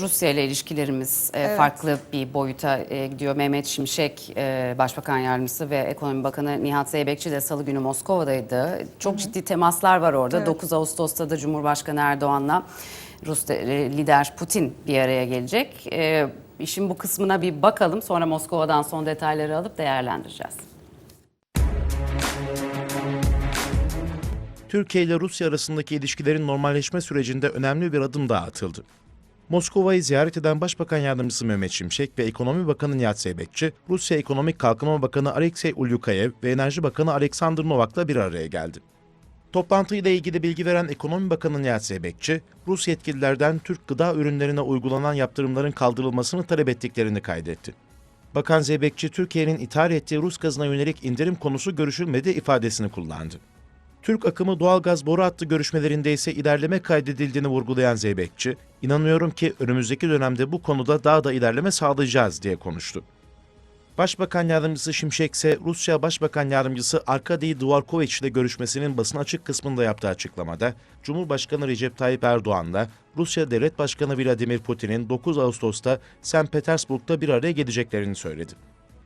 Rusya ile ilişkilerimiz e, Evet. farklı bir boyuta e, gidiyor. Mehmet Şimşek, e, Başbakan Yardımcısı ve Ekonomi Bakanı Nihat Zeybekçi de salı günü Moskova'daydı. Çok ciddi temaslar var orada. Evet. 9 Ağustos'ta da Cumhurbaşkanı Erdoğan'la Rus de- lider Putin bir araya gelecek. İşin bu kısmına bir bakalım. Sonra Moskova'dan son detayları alıp değerlendireceğiz. Türkiye ile Rusya arasındaki ilişkilerin normalleşme sürecinde önemli bir adım daha atıldı. Moskova'yı ziyaret eden Başbakan Yardımcısı Mehmet Şimşek ve Ekonomi Bakanı Nihat Zeybekçi, Rusya Ekonomik Kalkınma Bakanı Alexey Ulyukayev ve Enerji Bakanı Alexander Novak'la bir araya geldi. Toplantıyla ilgili bilgi veren Ekonomi Bakanı Nihat Zeybekçi, Rus yetkililerden Türk gıda ürünlerine uygulanan yaptırımların kaldırılmasını talep ettiklerini kaydetti. Bakan Zeybekçi, Türkiye'nin ithal ettiği Rus gazına yönelik indirim konusu görüşülmedi ifadesini kullandı. Türk akımı doğalgaz boru hattı görüşmelerinde ise ilerleme kaydedildiğini vurgulayan Zeybekçi, inanıyorum ki önümüzdeki dönemde bu konuda daha da ilerleme sağlayacağız diye konuştu. Başbakan Yardımcısı Şimşek ise Rusya Başbakan Yardımcısı Arkady Dvorkovich ile görüşmesinin basın açık kısmında yaptığı açıklamada, Cumhurbaşkanı Recep Tayyip Erdoğan'la Rusya Devlet Başkanı Vladimir Putin'in 9 Ağustos'ta St. Petersburg'da bir araya geleceklerini söyledi.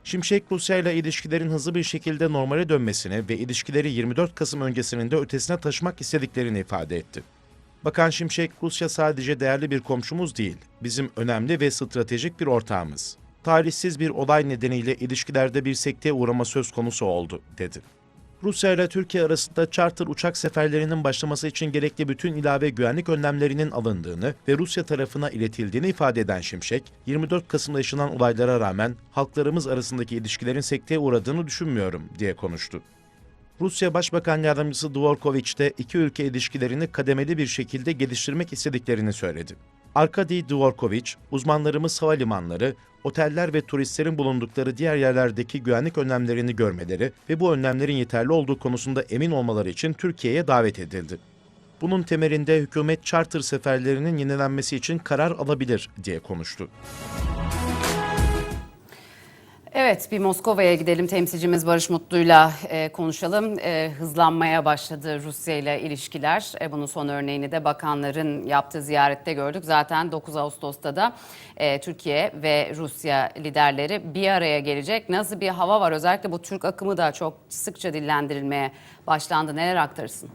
Şimşek, Rusya ile ilişkilerin hızlı bir şekilde normale dönmesini ve ilişkileri 24 Kasım öncesinin de ötesine taşımak istediklerini ifade etti. Bakan Şimşek, Rusya sadece değerli bir komşumuz değil, bizim önemli ve stratejik bir ortağımız. Talihsiz bir olay nedeniyle ilişkilerde bir sekteye uğrama söz konusu oldu, dedi. Rusya ile Türkiye arasında charter uçak seferlerinin başlaması için gerekli bütün ilave güvenlik önlemlerinin alındığını ve Rusya tarafına iletildiğini ifade eden Şimşek, 24 Kasım'da yaşanan olaylara rağmen halklarımız arasındaki ilişkilerin sekteye uğradığını düşünmüyorum diye konuştu. Rusya Başbakan Yardımcısı Dvorkovich de iki ülke ilişkilerini kademeli bir şekilde geliştirmek istediklerini söyledi. Arkady Dvorkovich, uzmanlarımız havalimanları, oteller ve turistlerin bulundukları diğer yerlerdeki güvenlik önlemlerini görmeleri ve bu önlemlerin yeterli olduğu konusunda emin olmaları için Türkiye'ye davet edildi. Bunun temelinde hükümet charter seferlerinin yenilenmesi için karar alabilir diye konuştu. Evet, bir Moskova'ya gidelim. Temsilcimiz Barış Mutlu'yla e, konuşalım. E, hızlanmaya başladı Rusya ile ilişkiler. E, bunun son örneğini de bakanların yaptığı ziyarette gördük. Zaten 9 Ağustos'ta da e, Türkiye ve Rusya liderleri bir araya gelecek. Nasıl bir hava var? Özellikle bu Türk akımı da çok sıkça dillendirilmeye başlandı. Neler aktarırsın?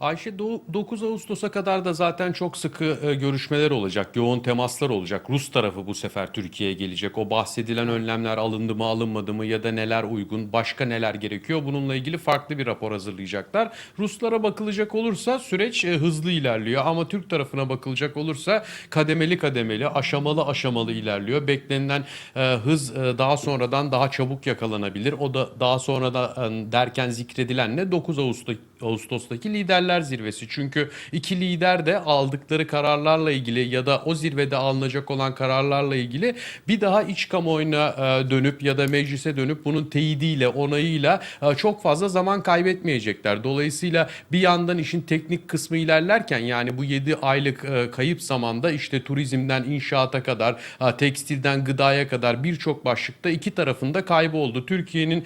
Ayşe do- 9 Ağustos'a kadar da zaten çok sıkı e, görüşmeler olacak, yoğun temaslar olacak. Rus tarafı bu sefer Türkiye'ye gelecek. O bahsedilen önlemler alındı mı, alınmadı mı ya da neler uygun, başka neler gerekiyor? Bununla ilgili farklı bir rapor hazırlayacaklar. Ruslara bakılacak olursa süreç e, hızlı ilerliyor ama Türk tarafına bakılacak olursa kademeli kademeli, aşamalı aşamalı ilerliyor. Beklenilen e, hız daha sonradan daha çabuk yakalanabilir. O da daha sonra da e, derken zikredilen ne 9 Ağustos Ağustos'taki liderler zirvesi. Çünkü iki lider de aldıkları kararlarla ilgili ya da o zirvede alınacak olan kararlarla ilgili bir daha iç kamuoyuna e, dönüp ya da meclise dönüp bunun teyidiyle, onayıyla e, çok fazla zaman kaybetmeyecekler. Dolayısıyla bir yandan işin teknik kısmı ilerlerken yani bu 7 aylık e, kayıp zamanda işte turizmden inşaata kadar, tekstilden gıdaya kadar birçok başlıkta iki tarafında kaybı oldu. Türkiye'nin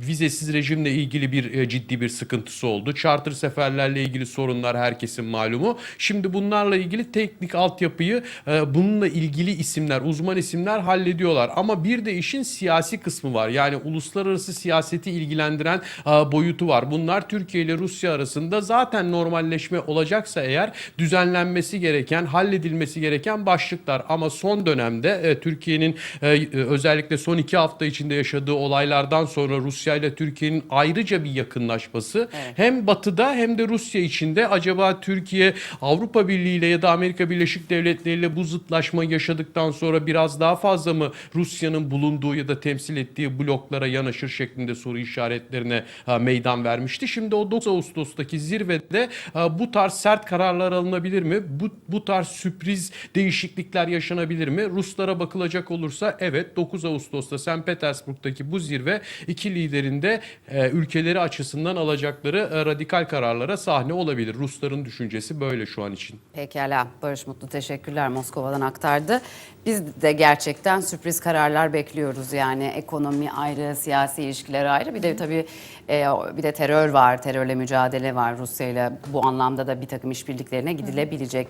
vizesiz rejimle ilgili bir ciddi bir sıkıntısı oldu. Charter seferlerle ilgili sorunlar herkesin malumu. Şimdi bunlarla ilgili teknik altyapıyı e, bununla ilgili isimler, uzman isimler hallediyorlar. Ama bir de işin siyasi kısmı var. Yani uluslararası siyaseti ilgilendiren e, boyutu var. Bunlar Türkiye ile Rusya arasında zaten normalleşme olacaksa eğer düzenlenmesi gereken, halledilmesi gereken başlıklar. Ama son dönemde e, Türkiye'nin e, özellikle son iki hafta içinde yaşadığı olaylardan sonra Rusya ile Türkiye'nin ayrıca bir yakınlaşması hem batıda hem de Rusya içinde acaba Türkiye Avrupa Birliği ile ya da Amerika Birleşik Devletleri ile bu zıtlaşma yaşadıktan sonra biraz daha fazla mı Rusya'nın bulunduğu ya da temsil ettiği bloklara yanaşır şeklinde soru işaretlerine ha, meydan vermişti. Şimdi o 9 Ağustos'taki zirvede ha, bu tarz sert kararlar alınabilir mi? Bu, bu tarz sürpriz değişiklikler yaşanabilir mi? Ruslara bakılacak olursa evet 9 Ağustos'ta St. Petersburg'daki bu zirve iki liderin de e, ülkeleri açısından alacakları bazıları e, radikal kararlara sahne olabilir. Rusların düşüncesi böyle şu an için. Pekala Barış Mutlu teşekkürler Moskova'dan aktardı. Biz de gerçekten sürpriz kararlar bekliyoruz yani ekonomi ayrı, siyasi ilişkiler ayrı. Bir de tabii e, bir de terör var, terörle mücadele var Rusya ile bu anlamda da bir takım işbirliklerine gidilebilecek.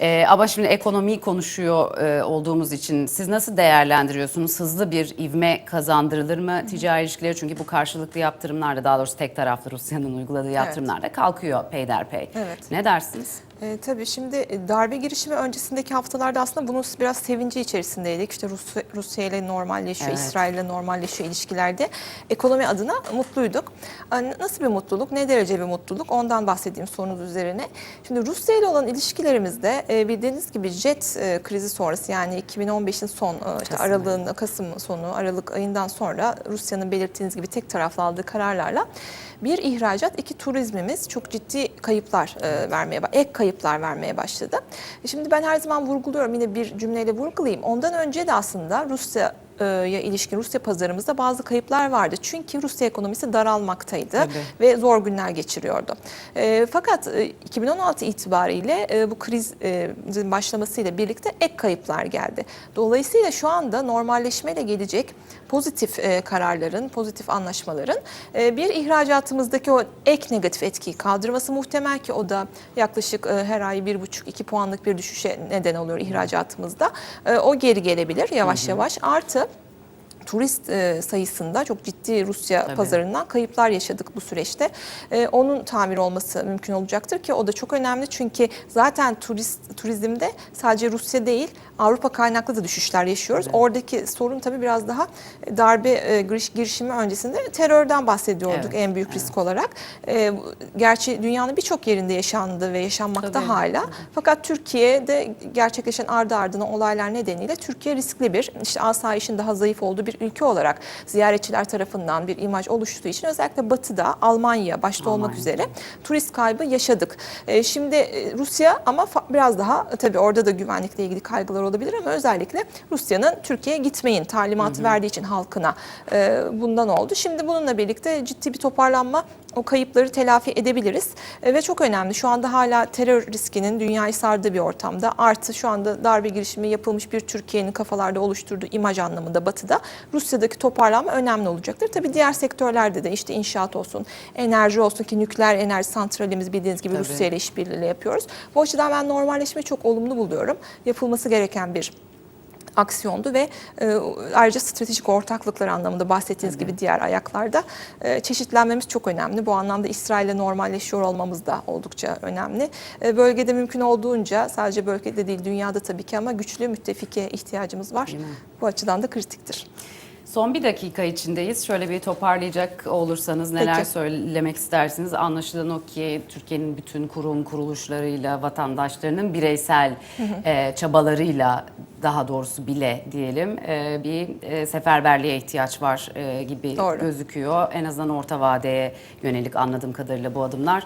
E, ama şimdi ekonomiyi konuşuyor e, olduğumuz için siz nasıl değerlendiriyorsunuz? Hızlı bir ivme kazandırılır mı ticari ilişkileri? Çünkü bu karşılıklı yaptırımlarda daha doğrusu tek taraflı Rusya'nın uyguladığı yaptırımlarda kalkıyor peyderpey. Evet. Ne dersiniz? E, tabii şimdi e, darbe girişimi öncesindeki haftalarda aslında bunun biraz sevinci içerisindeydik. İşte Rusya, Rusya ile normalleşiyor, Evet. İsrail ile normalleşiyor ilişkilerde. Ekonomi adına mutluyduk. Nasıl bir mutluluk, ne derece bir mutluluk ondan bahsedeyim sorunuz üzerine. Şimdi Rusya ile olan ilişkilerimizde e, bildiğiniz gibi jet e, krizi sonrası yani 2015'in son e, işte aralığın Kasım sonu Aralık ayından sonra Rusya'nın belirttiğiniz gibi tek taraflı aldığı kararlarla bir ihracat, iki turizmimiz çok ciddi kayıplar e, vermeye, ek kayıplar vermeye başladı. E, Şimdi ben her zaman vurguluyorum, yine bir cümleyle vurgulayayım. Ondan önce de aslında Rusya ya ilişkin Rusya pazarımızda bazı kayıplar vardı. Çünkü Rusya ekonomisi daralmaktaydı Tabii. ve zor günler geçiriyordu. E, fakat e, 2016 itibariyle e, bu krizin başlamasıyla birlikte ek kayıplar geldi. Dolayısıyla şu anda normalleşmeyle gelecek pozitif e, kararların, pozitif anlaşmaların e, bir ihracatımızdaki o ek negatif etkiyi kaldırması muhtemel ki o da yaklaşık e, her ay 1,5-2 puanlık bir düşüşe neden oluyor ihracatımızda. E, o geri gelebilir yavaş yavaş. Artı turist e, sayısında çok ciddi Rusya Tabii. pazarından kayıplar yaşadık bu süreçte. E, onun tamir olması mümkün olacaktır ki o da çok önemli çünkü zaten turist turizmde sadece Rusya değil Avrupa kaynaklı da düşüşler yaşıyoruz. Oradaki sorun tabii biraz daha darbe e, giriş, girişimi öncesinde terörden bahsediyorduk Evet, en büyük risk olarak. E, gerçi dünyanın birçok yerinde yaşandı ve yaşanmakta Tabii, hala. Fakat Türkiye'de gerçekleşen ardı ardına olaylar nedeniyle Türkiye riskli bir, işte asayişin daha zayıf olduğu bir ülke olarak ziyaretçiler tarafından bir imaj oluştuğu için özellikle Batı'da Almanya başta olmak Almanya. üzere turist kaybı yaşadık. E, şimdi e, Rusya ama biraz daha e, tabii orada da güvenlikle ilgili kaygılar olabilir ama özellikle Rusya'nın Türkiye'ye gitmeyin talimatı verdiği için halkına e, bundan oldu. Şimdi bununla birlikte ciddi bir toparlanma o kayıpları telafi edebiliriz. E, ve çok önemli şu anda hala terör riskinin dünyayı sardığı bir ortamda artı şu anda darbe girişimi yapılmış bir Türkiye'nin kafalarda oluşturduğu imaj anlamında batıda Rusya'daki toparlanma önemli olacaktır. Tabii diğer sektörlerde de işte inşaat olsun, enerji olsun ki nükleer enerji santralimiz bildiğiniz gibi. Rusya ile işbirliği yapıyoruz. Bu açıdan ben normalleşmeyi çok olumlu buluyorum. Yapılması gereken bir aksiyondu ve e, ayrıca stratejik ortaklıklar anlamında bahsettiğiniz gibi diğer ayaklarda e, çeşitlenmemiz çok önemli. Bu anlamda İsrail'le normalleşiyor olmamız da oldukça önemli. E, bölgede mümkün olduğunca sadece bölgede değil dünyada tabii ki ama güçlü müttefike ihtiyacımız var. Bu açıdan da kritiktir. Son bir dakika içindeyiz. Şöyle bir toparlayacak olursanız neler Peki. söylemek istersiniz? Anlaşılan o ki Türkiye'nin bütün kurum kuruluşlarıyla, vatandaşlarının bireysel e, çabalarıyla daha doğrusu bile diyelim e, bir e, seferberliğe ihtiyaç var e, gibi Doğru. gözüküyor. En azından orta vadeye yönelik anladığım kadarıyla bu adımlar.